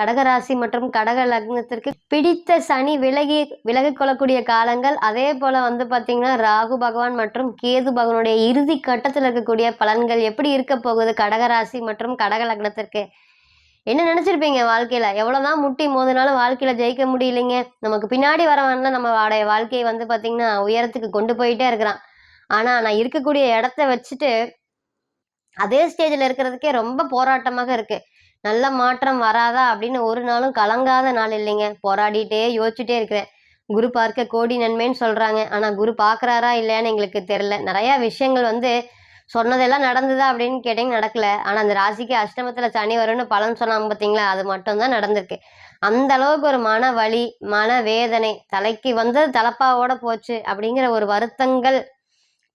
கடகராசி மற்றும் கடக லக்னத்திற்கு பிடித்த சனி விலகி விலகி கொள்ளக்கூடிய காலங்கள். அதே போல வந்து பார்த்தீங்கன்னா ராகு பகவான் மற்றும் கேது பகவானுடைய இறுதி கட்டத்தில் இருக்கக்கூடிய பலன்கள் எப்படி இருக்க போகுது? கடகராசி மற்றும் கடக லக்னத்திற்கு. என்ன நினைச்சிருப்பீங்க வாழ்க்கையில? எவ்வளவுதான் முட்டி மோதினாலும் வாழ்க்கையில ஜெயிக்க முடியலைங்க. நமக்கு பின்னாடி வரவன்லாம் நம்ம வாடைய வாழ்க்கையை வந்து பாத்தீங்கன்னா உயரத்துக்கு கொண்டு போயிட்டே இருக்கிறான். ஆனா நான் இருக்கக்கூடிய இடத்த வச்சுட்டு அதே ஸ்டேஜ்ல இருக்கிறதுக்கே ரொம்ப போராட்டமாக இருக்கு. நல்ல மாற்றம் வராதா அப்படின்னு ஒரு நாளும் கலங்காத நாள் இல்லைங்க. போராடிட்டே யோசிச்சுட்டே இருக்கிறேன். குரு பார்க்க கோடி நன்மைன்னு சொல்றாங்க. ஆனா குரு பார்க்குறாரா இல்லையான்னு எங்களுக்கு தெரியல. நிறைய விஷயங்கள் வந்து சொன்னதெல்லாம் நடந்ததா அப்படின்னு கேட்டீங்க நடக்கல. ஆனா அந்த ராசிக்கு அஷ்டமத்துல சனி வரும்னு பலன் சொன்னாங்க பாத்தீங்களா? அது மட்டும்தான் நடந்திருக்கு. அந்த அளவுக்கு ஒரு மன வலி மன வேதனை தலைக்கு வந்தது தலப்பாவோட போச்சு அப்படிங்கிற ஒரு வருத்தங்கள்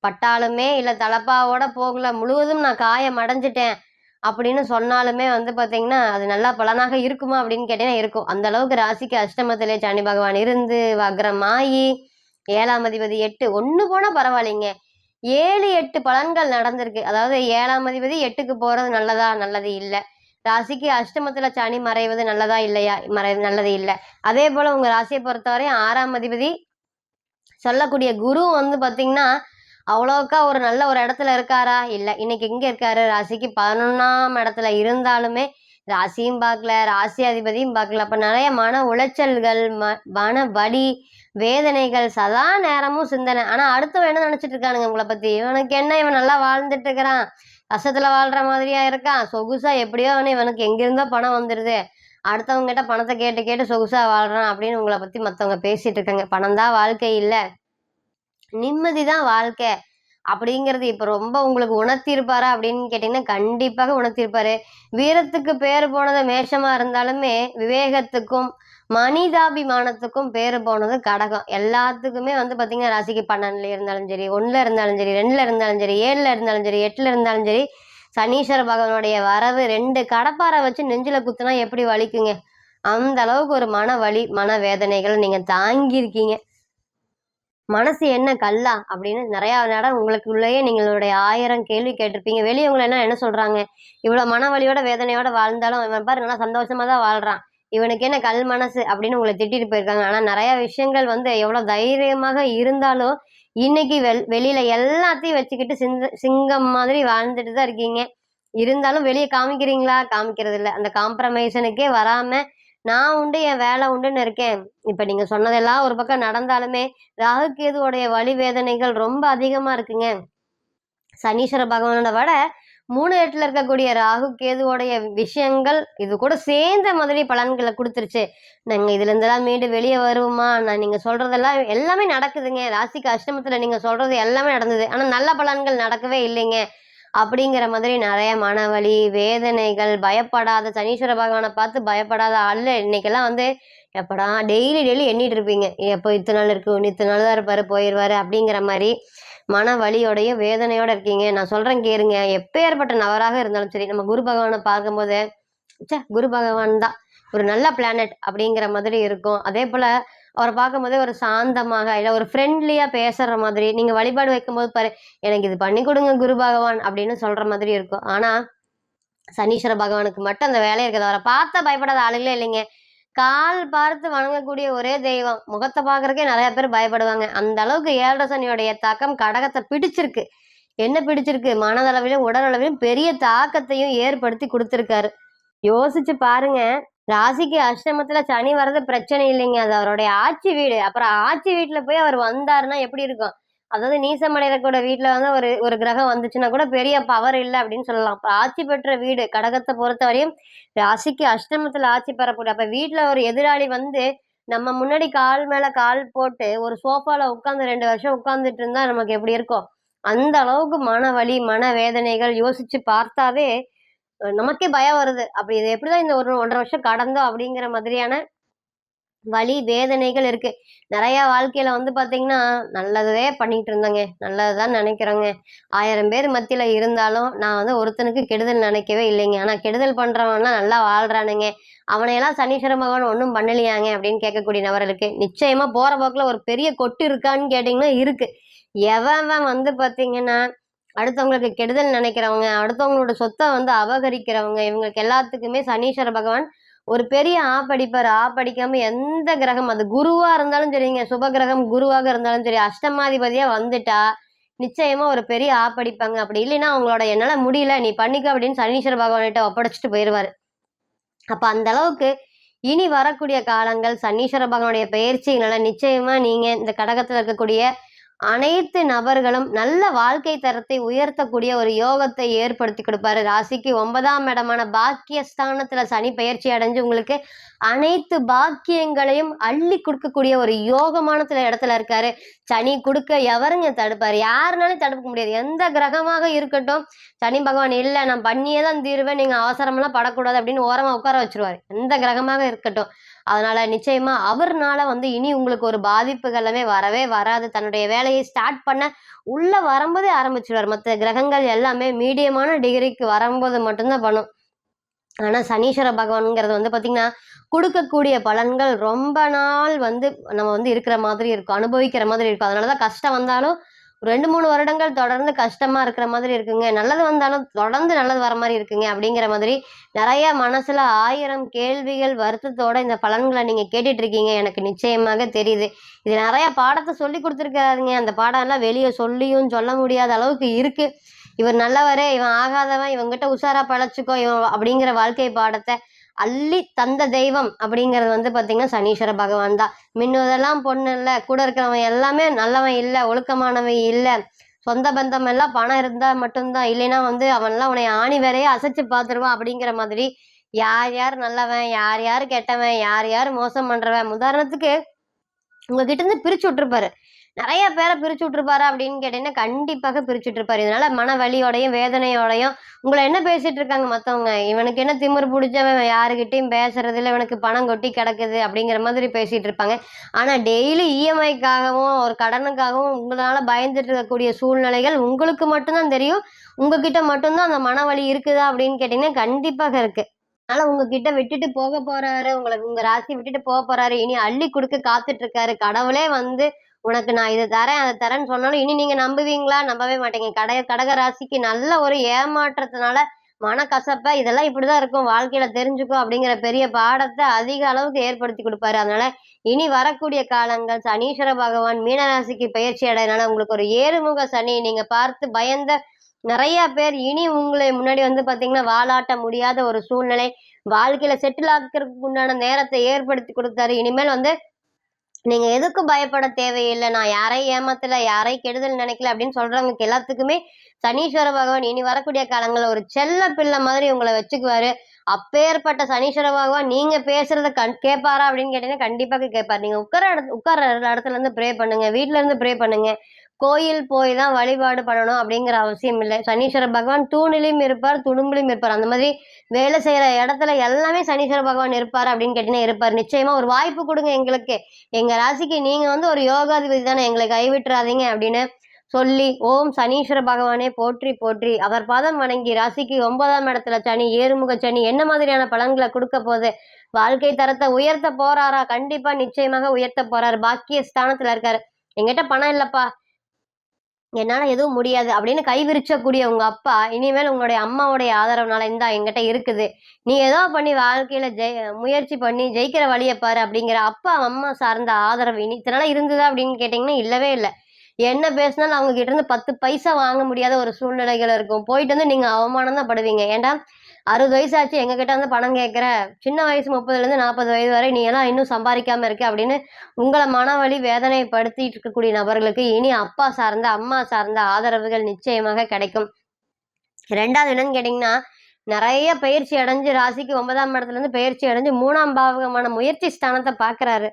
பட்டாலுமே இல்ல தலப்பாவோட போகல. முழுவதும் நான் காயம் அடைஞ்சிட்டேன். அப்படின்னு சொன்னாலுமே வந்து பார்த்தீங்கன்னா அது நல்லா பலனாக இருக்குமா அப்படின்னு கேட்டீங்கன்னா இருக்கும். அந்த அளவுக்கு ராசிக்கு அஷ்டமத்திலே சனி பகவான் இருந்து வக்ரமாயி ஏழாம் அதிபதி எட்டு ஒன்று போனால் பரவாயில்லைங்க. ஏழு எட்டு பலன்கள் நடந்திருக்கு. அதாவது ஏழாம் அதிபதி எட்டுக்கு போகிறது நல்லதா நல்லது இல்லை. ராசிக்கு அஷ்டமத்தில் சனி மறைவது நல்லதா இல்லையா? மறை நல்லது இல்லை. அதே போல் உங்கள் ராசியை பொறுத்தவரை ஆறாம் அதிபதி சொல்லக்கூடிய குரு வந்து பார்த்திங்கன்னா அவ்வளோக்கா ஒரு நல்ல ஒரு இடத்துல இருக்காரா? இல்லை இன்னைக்கு எங்கே இருக்காரு? ராசிக்கு பதினொன்னாம் இடத்துல இருந்தாலுமே ராசியும் பார்க்கல ராசி அதிபதியும் பார்க்கல. அப்போ நிறைய மன உளைச்சல்கள் ம மன வலி வேதனைகள் சதா நேரமும் சிந்தனை. ஆனால் அடுத்தவன் என்ன நினச்சிட்டு இருக்கானுங்க உங்களை பற்றி இவனுக்கு என்ன? இவன் நல்லா வாழ்ந்துட்டு இருக்கிறான். கஷ்டத்தில் வாழ்கிற மாதிரியா இருக்கான். சொகுசா எப்படியோ அவனு இவனுக்கு எங்கிருந்தோ பணம் வந்துடுது அடுத்தவங்க கிட்ட பணத்தை கேட்டு கேட்டு சொகுசா வாழ்கிறான் அப்படின்னு உங்களை பற்றி மற்றவங்க பேசிட்டு இருக்காங்க. பணம் தான் வாழ்க்கை இல்லை. நிம்மதி தான் வாழ்க்கை. அப்படிங்கிறது இப்போ ரொம்ப உங்களுக்கு உணர்த்தியிருப்பாரா அப்படின்னு கேட்டீங்கன்னா கண்டிப்பாக உணர்த்தியிருப்பாரு வீரத்துக்கு பேர் போனது மேஷமா இருந்தாலுமே விவேகத்துக்கும் மனிதாபிமானத்துக்கும் பேர் போனது கடகம். எல்லாத்துக்குமே வந்து பார்த்திங்கன்னா ராசிக்கு பன்னெண்டுல இருந்தாலும் சரி ஒன்றில் இருந்தாலும் சரி ரெண்டில் இருந்தாலும் சரி ஏழில் இருந்தாலும் சரி எட்டில் இருந்தாலும் சரி சனீஸ்வர பகவானுடைய வரவு ரெண்டு கடப்பாரை வச்சு நெஞ்சில் குத்துனா எப்படி வலிக்குங்க? அந்த அளவுக்கு ஒரு மன வலி மன வேதனைகளை நீங்கள் தாங்கியிருக்கீங்க. மனசு என்ன கல்லா? அப்படின்னு நிறைய நேரம் உங்களுக்குள்ளேயே நீங்களுடைய ஆயிரம் கேள்வி கேட்டிருப்பீங்க. வெளியே உங்களை என்ன என்ன சொல்றாங்க? இவ்வளவு மன வலியோட வேதனையோட வாழ்ந்தாலும் இவன் பாரு நல்லா சந்தோஷமா தான் வாழ்றான். இவனுக்கு என்ன கல் மனசு அப்படின்னு உங்களை திட்டிட்டு போயிருக்காங்க. ஆனா நிறைய விஷயங்கள் வந்து எவ்வளவு தைரியமாக இருந்தாலும் இன்னைக்கு வெள் வெளியில எல்லாத்தையும் வச்சுக்கிட்டு சிந்த சிங்கம் மாதிரி வாழ்ந்துட்டு தான் இருக்கீங்க. இருந்தாலும் வெளியே காமிக்கிறீங்களா? காமிக்கிறது இல்லை அந்த காம்ப்ரமைசனுக்கே வராம நான் உண்டு என் வேலை உண்டுன்னு இருக்கேன். இப்போ நீங்கள் சொன்னதெல்லாம் ஒரு பக்கம் நடந்தாலுமே ராகு கேதுவோடைய வழி வேதனைகள் ரொம்ப அதிகமாக இருக்குங்க. சனீஸ்வர பகவானோட விட மூணு எட்டில் இருக்கக்கூடிய ராகு கேதுவோடைய விஷயங்கள் இது கூட சேர்ந்த மாதிரி பலன்களை கொடுத்துருச்சு. நாங்கள் இதுலேருந்தெல்லாம் மீண்டும் வெளியே வருவோமா? நான் நீங்கள் சொல்கிறதெல்லாம் எல்லாமே நடக்குதுங்க. ராசிக்கு அஷ்டமத்தில் நீங்கள் சொல்கிறது எல்லாமே நடந்தது. ஆனால் நல்ல பலன்கள் நடக்கவே இல்லைங்க. அப்படிங்கிற மாதிரி நிறைய மனவலி வேதனைகள் பயப்படாத சனீஸ்வர பகவானை பார்த்து பயப்படாத ஆள் இன்னைக்கெல்லாம் வந்து எப்படா டெய்லி டெய்லி எண்ணிட்டு இருப்பீங்க. எப்போ இத்தனை நாள் இருக்கு? இத்தனை நாள் தான் இருப்பாரு போயிடுவாரு அப்படிங்கிற மாதிரி மன வலியோடைய வேதனையோட இருக்கீங்க. நான் சொல்றேன் கேளுங்க. எப்பேற்பட்ட நபராக இருந்தாலும் சரி நம்ம குரு பகவானை பார்க்கும்போது ச்சே குரு பகவான் தான். ஒரு நல்ல பிளானட் அப்படிங்கிற மாதிரி இருக்கும். அதே போல அவரை பார்க்கும்போதே ஒரு சாந்தமாக இல்லை ஒரு ஃப்ரெண்ட்லியாக பேசுற மாதிரி நீங்கள் வழிபாடு வைக்கும்போது பாரு எனக்கு இது பண்ணி கொடுங்க குரு பகவான் அப்படின்னு சொல்கிற மாதிரி இருக்கும். ஆனால் சனீஸ்வர பகவானுக்கு மட்டும் அந்த வேலையை இருக்குது. அவரை பார்த்தா பயப்படாத ஆளுங்களே இல்லைங்க. கால் பார்த்து வணங்கக்கூடிய ஒரே தெய்வம். முகத்தை பார்க்குறக்கே நிறைய பேர் பயப்படுவாங்க. அந்த அளவுக்கு ஏழரை சனியோடைய தாக்கம் கடகத்தை பிடிச்சிருக்கு. என்ன பிடிச்சிருக்கு? மனதளவிலும் உடலளவிலும் பெரிய தாக்கத்தையும் ஏற்படுத்தி கொடுத்துருக்காரு. யோசிச்சு பாருங்க. ராசிக்கு அஷ்டமத்துல சனி வர்றது பிரச்சனை இல்லைங்க. அது அவருடைய ஆட்சி வீடு. அப்புறம் ஆட்சி வீட்டுல போய் அவர் வந்தாருன்னா எப்படி இருக்கும்? அதாவது நீசமடையிற கூட வீட்டுல வந்து ஒரு ஒரு கிரகம் வந்துச்சுன்னா கூட பெரிய பவர் இல்லை அப்படின்னு சொல்லலாம். அப்ப ஆட்சி பெற்ற வீடு கடகத்தை பொறுத்தவரையும் ராசிக்கு அஷ்டமத்துல ஆட்சி பெறக்கூடிய அப்ப வீட்டுல ஒரு எதிராளி வந்து நம்ம முன்னாடி கால் மேல கால் போட்டு ஒரு சோஃபால உட்காந்து ரெண்டு வருஷம் உட்காந்துட்டு இருந்தா நமக்கு எப்படி இருக்கும்? அந்த அளவுக்கு மன வலி மன வேதனைகள் யோசிச்சு பார்த்தாவே நமக்கே பயம் வருது. அப்படி இது எப்படிதான் இந்த ஒரு ஒன்றரை வருஷம் கடந்தோம் அப்படிங்கிற மாதிரியான வழி வேதனைகள் இருக்கு. நிறைய வாழ்க்கையில வந்து பாத்தீங்கன்னா நல்லதே பண்ணிட்டு இருந்தேங்க. நல்லதுதான் நினைக்கிறோங்க. ஆயிரம் பேர் மத்தியில இருந்தாலும் நான் வந்து ஒருத்தனுக்கு கெடுதல் நினைக்கவே இல்லைங்க. ஆனா கெடுதல் பண்றவன்லாம் நல்லா வாழ்றானுங்க. அவனையெல்லாம் சனீஸ்வர பகவான் ஒன்றும் பண்ணலையாங்க அப்படின்னு கேட்கக்கூடிய நபர்களுக்கு நிச்சயமா போற போக்குல ஒரு பெரிய கொட்டு இருக்கான்னு கேட்டீங்கன்னா இருக்கு. எவன் வந்து பாத்தீங்கன்னா அடுத்தவங்களுக்கு கெடுதல் நினைக்கிறவங்க அடுத்தவங்களோட சொத்தை வந்து அபகரிக்கிறவங்க இவங்களுக்கு எல்லாத்துக்குமே சனீஸ்வர பகவான் ஒரு பெரிய ஆ படிப்பார். ஆ படிக்காம எந்த கிரகம் அது குருவா இருந்தாலும் சரிங்க சுப கிரகம் குருவாக இருந்தாலும் சரி அஷ்டமாதிபதியா வந்துட்டா நிச்சயமா ஒரு பெரிய ஆ படிப்பாங்க. அப்படி இல்லைன்னா அவங்களோட என்னால முடியல நீ பண்ணிக்க அப்படின்னு சனீஸ்வர பகவான்கிட்ட ஒப்படைச்சிட்டு போயிடுவாரு அப்ப அந்த அளவுக்கு இனி வரக்கூடிய காலங்கள் சனீஸ்வர பகவானுடைய பயிற்சியினால நிச்சயமா நீங்க இந்த கடகத்துல இருக்கக்கூடிய அனைத்து நபர்களும் நல்ல வாழ்க்கை தரத்தை உயர்த்தக்கூடிய ஒரு யோகத்தை ஏற்படுத்தி கொடுப்பாரு. ராசிக்கு ஒன்பதாம் இடமான பாக்கியஸ்தானத்துல சனி பயிற்சி அடைஞ்சு உங்களுக்கு அனைத்து பாக்கியங்களையும் அள்ளி கொடுக்கக்கூடிய ஒரு யோகமானத்துல இடத்துல இருக்காரு. சனி கொடுக்க எவருங்க தடுப்பாரு? யாருனாலும் தடுக்க முடியாது. எந்த கிரகமாக இருக்கட்டும் சனி பகவான் இல்லை நான் பண்ணியே தான் தீருவேன் நீங்க அவசரமெல்லாம் படக்கூடாது அப்படின்னு ஓரமா உட்கார வச்சிருவாரு. எந்த கிரகமாக இருக்கட்டும் அதனால நிச்சயமா அவர்னால வந்து இனி உங்களுக்கு ஒரு பாதிப்புகள் எல்லாமே வரவே வராது. தன்னுடைய வேலையை ஸ்டார்ட் பண்ண உள்ள வரும்போதே ஆரம்பிச்சிடுவார் மற்ற கிரகங்கள் எல்லாமே மீடியமான டிகிரிக்கு வரும்போது மட்டும்தான் பண்ணும். ஆனால் சனீஸ்வர பகவான்ங்கிறது வந்து பார்த்திங்கன்னா கொடுக்கக்கூடிய பலன்கள் ரொம்ப நாள் வந்து நம்ம வந்து இருக்கிற மாதிரி இருக்கும். அனுபவிக்கிற மாதிரி இருக்கும். அதனாலதான் கஷ்டம் வந்தாலும் ரெண்டு மூணு வருடங்கள் தொடர்ந்து கஷ்டமா இருக்கிற மாதிரி இருக்குங்க. நல்லது வந்தாலும் தொடர்ந்து நல்லது வர மாதிரி இருக்குங்க அப்படிங்கிற மாதிரி நிறைய மனசுல ஆயிரம் கேள்விகள் வருத்தத்தோட இந்த பலன்களை நீங்க கேட்டுட்டு இருக்கீங்க. எனக்கு நிச்சயமாக தெரியுது. இது நிறைய பாடத்தை சொல்லி கொடுத்துருக்காருங்க அந்த பாடம் எல்லாம் வெளியே சொல்லியும் சொல்ல முடியாத அளவுக்கு இருக்கு. இவர் நல்லவரே இவன் ஆகாதவன் இவங்கிட்ட உஷாரா பழச்சுக்கோ இவன் அப்படிங்கிற வாழ்க்கை பாடத்தை அள்ளி தந்த தெய்வம் அப்படிங்கிறது வந்து பார்த்தீங்கன்னா சனீஸ்வர பகவான் தான். மின்னுவதெல்லாம் பொண்ணு இல்லை கூட இருக்கிறவன் எல்லாமே நல்லவன் இல்லை ஒழுக்கமானவன் இல்லை. சொந்த பந்தம் எல்லாம் பணம் இருந்தால் மட்டும்தான் இல்லைன்னா வந்து அவன்லாம் உன்னை ஆணி வேறையே அசைச்சு பார்த்துருவான் அப்படிங்கிற மாதிரி. யார் யார் நல்லவன் யார் யார் கெட்டவன் யார் யார் மோசம் பண்ணுறவன் உதாரணத்துக்கு உங்ககிட்ட இருந்து பிரிச்சு விட்டுருப்பாரு. நிறைய பேரை பிரிச்சு விட்டுருப்பாரு அப்படின்னு கேட்டீங்கன்னா கண்டிப்பாக பிரிச்சு விட்டுருப்பாரு. இதனால மன வலியோடையும் வேதனையோடையும் உங்களை என்ன பேசிட்டு இருக்காங்க மற்றவங்க இவனுக்கு என்ன திமிரு பிடிச்சவன் யாருக்கிட்டையும் பேசுறது இல்லை இவனுக்கு பணம் கொட்டி கிடக்குது அப்படிங்கிற மாதிரி பேசிட்டு இருப்பாங்க. ஆனால் டெய்லி இஎம்ஐக்காகவும் ஒரு கடனுக்காகவும் உங்களால பயந்துட்டு இருக்கக்கூடிய சூழ்நிலைகள் உங்களுக்கு மட்டும்தான் தெரியும். உங்ககிட்ட மட்டும்தான் அந்த மனவலி இருக்குதா அப்படின்னு கேட்டீங்கன்னா கண்டிப்பாக இருக்கு. அதனால உங்ககிட்ட விட்டுட்டு போக போறாரு உங்களை உங்க ராசி விட்டுட்டு போக போறாரு. இனி அள்ளி கொடுக்க காத்துட்டு இருக்காரு. கடவுளே வந்து உனக்கு நான் இதை தரேன் அதை தரேன்னு சொன்னாலும் இனி நீங்க நம்புவீங்களா? நம்பவே மாட்டீங்க. கடக கடக ராசிக்கு நல்ல ஒரு ஏமாற்றத்தினால மனக்கசப்ப இதெல்லாம் இப்படிதான் இருக்கும். வாழ்க்கையில தெரிஞ்சுக்கும் அப்படிங்கிற பெரிய பாடத்தை அதிக அளவுக்கு ஏற்படுத்தி கொடுப்பாரு. அதனால இனி வரக்கூடிய காலங்கள் சனீஸ்வர பகவான் மீனராசிக்கு பயிற்சி அடையனால உங்களுக்கு ஒரு ஏறுமுக சனி. நீங்க பார்த்து பயந்த நிறைய பேர் இனி உங்களை முன்னாடி வந்து பாத்தீங்கன்னா வாலாட்ட முடியாத ஒரு சூழ்நிலை வாழ்க்கையில செட்டில் ஆக்கிறதுக்கு உண்டான நேரத்தை ஏற்படுத்தி கொடுத்தாரு. இனிமேல் வந்து நீங்க எதுக்கும் பயப்பட தேவையில்லை. நான் யாரையும் ஏமாத்தல யாரையும் கெடுதல் நினைக்கல அப்படின்னு சொல்றவங்களுக்கு எல்லாத்துக்குமே சனீஸ்வர பகவான் இனி வரக்கூடிய காலங்களில் ஒரு செல்ல பிள்ளை மாதிரி உங்களை வச்சுக்குவாரு. அப்பேற்பட்ட சனீஸ்வர பகவான் நீங்க பேசுறத கண் கேட்பாரா அப்படின்னு கேட்டீங்கன்னா கண்டிப்பாக கேட்பாரு நீங்க உட்கார இடத்து உட்கார இடத்துல இருந்து ப்ரே பண்ணுங்க. வீட்டுல இருந்து ப்ரே பண்ணுங்க. கோயில் போய் தான் வழிபாடு பண்ணணும் அப்படிங்கிற அவசியம் இல்லை. சனீஸ்வர பகவான் தூணிலையும் இருப்பார் துடும்புலையும் இருப்பார். அந்த மாதிரி வேலை செய்கிற இடத்துல எல்லாமே சனீஸ்வர பகவான் இருப்பார் அப்படின்னு கேட்டீங்கன்னா இருப்பார். நிச்சயமாக ஒரு வாய்ப்பு கொடுங்க எங்களுக்கு. எங்கள் ராசிக்கு நீங்கள் வந்து ஒரு யோகாதிபதி தானே எங்களை கைவிட்டுறாதீங்க அப்படின்னு சொல்லி ஓம் சனீஸ்வர பகவானே போற்றி போற்றி. அவர் பாதம் வணங்கி ராசிக்கு ஒன்பதாம் இடத்துல சனி ஏறுமுக சனி என்ன மாதிரியான பலன்களை கொடுக்க போகுது? வாழ்க்கை தரத்தை உயர்த்த போறாரா? கண்டிப்பா நிச்சயமாக உயர்த்த போறாரு. பாக்கிய ஸ்தானத்துல இருக்காரு. எங்கிட்ட பணம் இல்லப்பா. என்னால் எதுவும் முடியாது அப்படின்னு கை விரிச்சக்கூடிய அப்பா இனிமேல் உங்களுடைய அம்மாவுடைய ஆதரவுனால இந்தா எங்கிட்ட இருக்குது. நீ ஏதோ பண்ணி வாழ்க்கையில் ஜெய் முயற்சி பண்ணி ஜெயிக்கிற வழியை பாரு அப்படிங்கிற அப்பா அம்மா சார்ந்த ஆதரவு இனி இத்தனால இருந்ததா அப்படின்னு கேட்டிங்கன்னா இல்லவே இல்லை. என்ன பேசினாலும் அவங்க கிட்ட இருந்து பத்து பைசா வாங்க முடியாத ஒரு சூழ்நிலைகள் இருக்கும். போயிட்டு வந்து நீங்க அவமானம் தான் படுவீங்க. ஏன்டா அறுபது வயசு ஆச்சு எங்க கிட்ட வந்து பணம் கேட்குற சின்ன வயசு முப்பதுல இருந்து நாற்பது வயது வரை நீ எல்லாம் இன்னும் சம்பாதிக்காம இருக்க அப்படின்னு உங்களை மனவழி வேதனைப்படுத்திட்டு இருக்கக்கூடிய நபர்களுக்கு இனி அப்பா சார்ந்த அம்மா சார்ந்த ஆதரவுகள் நிச்சயமாக கிடைக்கும். ரெண்டாவது என்னன்னு கேட்டீங்கன்னா நிறைய பயிற்சி அடைஞ்சு ராசிக்கு ஒன்பதாம் இடத்துல இருந்து பயிற்சி அடைஞ்சு மூணாம் பாவகமான முயற்சி ஸ்தானத்தை பாக்குறாரு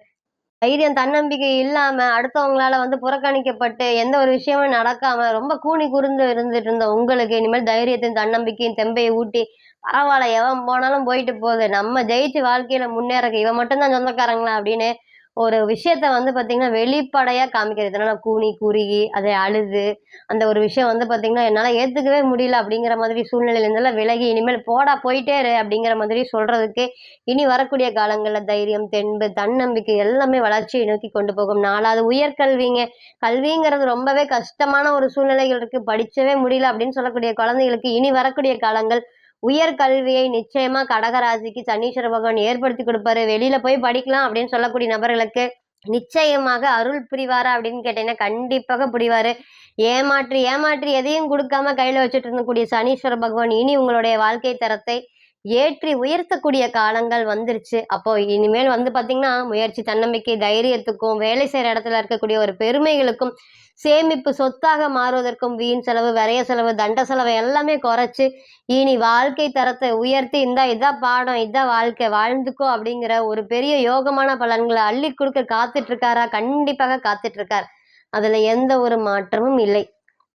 தைரியம் தன்னம்பிக்கை இல்லாம அடுத்தவங்களால வந்து புறக்கணிக்கப்பட்டு எந்த ஒரு விஷயமும் நடக்காம ரொம்ப கூனி குறுந்து இருந்துட்டு இருந்த உங்களுக்கு இனிமேல் தைரியத்தையும் தன்னம்பிக்கையும் தெம்பையை ஊட்டி பரவாயில்ல எவன் போனாலும் போயிட்டு போகுது. நம்ம ஜெயிச்சு வாழ்க்கையில முன்னேறக்கு இவன் மட்டும்தான் சொந்தக்காரங்களா அப்படின்னு ஒரு விஷயத்த வந்து பார்த்தீங்கன்னா வெளிப்படையாக காமிக்கிறது நான் கூனி குறுகி அதை அழுது அந்த ஒரு விஷயம் வந்து பார்த்தீங்கன்னா என்னால் ஏற்றுக்கவே முடியல அப்படிங்கிற மாதிரி சூழ்நிலையிலேருந்தெல்லாம் விலகி இனிமேல் போடா போயிட்டே இரு அப்படிங்கிற மாதிரி சொல்கிறதுக்கு இனி வரக்கூடிய காலங்களில் தைரியம் தென்பு தன்னம்பிக்கை எல்லாமே வளர்ச்சியை நோக்கி கொண்டு போகும். நாலாவது உயர்கல்விங்க. கல்விங்கிறது ரொம்பவே கஷ்டமான ஒரு சூழ்நிலைகள் இருக்குது படிச்சவே முடியல அப்படின்னு சொல்லக்கூடிய குழந்தைகளுக்கு இனி வரக்கூடிய காலங்கள் உயர் கல்வியை நிச்சயமா கடகராசிக்கு சனீஸ்வர பகவான் ஏற்படுத்தி கொடுப்பாரு. வெளியில போய் படிக்கலாம் அப்படின்னு சொல்லக்கூடிய நபர்களுக்கு நிச்சயமாக அருள் புரிவாரா அப்படின்னு கேட்டீங்கன்னா கண்டிப்பாக புரிவாரு. ஏமாற்றி ஏமாற்றி எதையும் கொடுக்காம கையில வச்சுட்டு இருந்தக்கூடிய சனீஸ்வர பகவான் இனி உங்களுடைய வாழ்க்கை தரத்தை ஏற்றி உயர்த்தக்கூடிய காலங்கள் வந்துருச்சு. அப்போ இனிமேல் வந்து பாத்தீங்கன்னா முயற்சி தன்னம்பிக்கை தைரியத்துக்கும் வேலை செய்யற இடத்துல இருக்கக்கூடிய ஒரு பெருமைகளுக்கும் சேமிப்பு சொத்தாக மாறுவதற்கும் வீண் செலவு விரைய செலவு தண்ட செலவு எல்லாமே குறைச்சு இனி வாழ்க்கை தரத்தை உயர்த்தி இந்த இதான் பாடம் இதான் வாழ்க்கை வாழ்ந்துக்கோ அப்படிங்கிற ஒரு பெரிய யோகமான பலன்களை அள்ளி கொடுக்க காத்துட்டு இருக்காரா? கண்டிப்பாக காத்துட்டு இருக்கார். அதுல எந்த ஒரு மாற்றமும் இல்லை.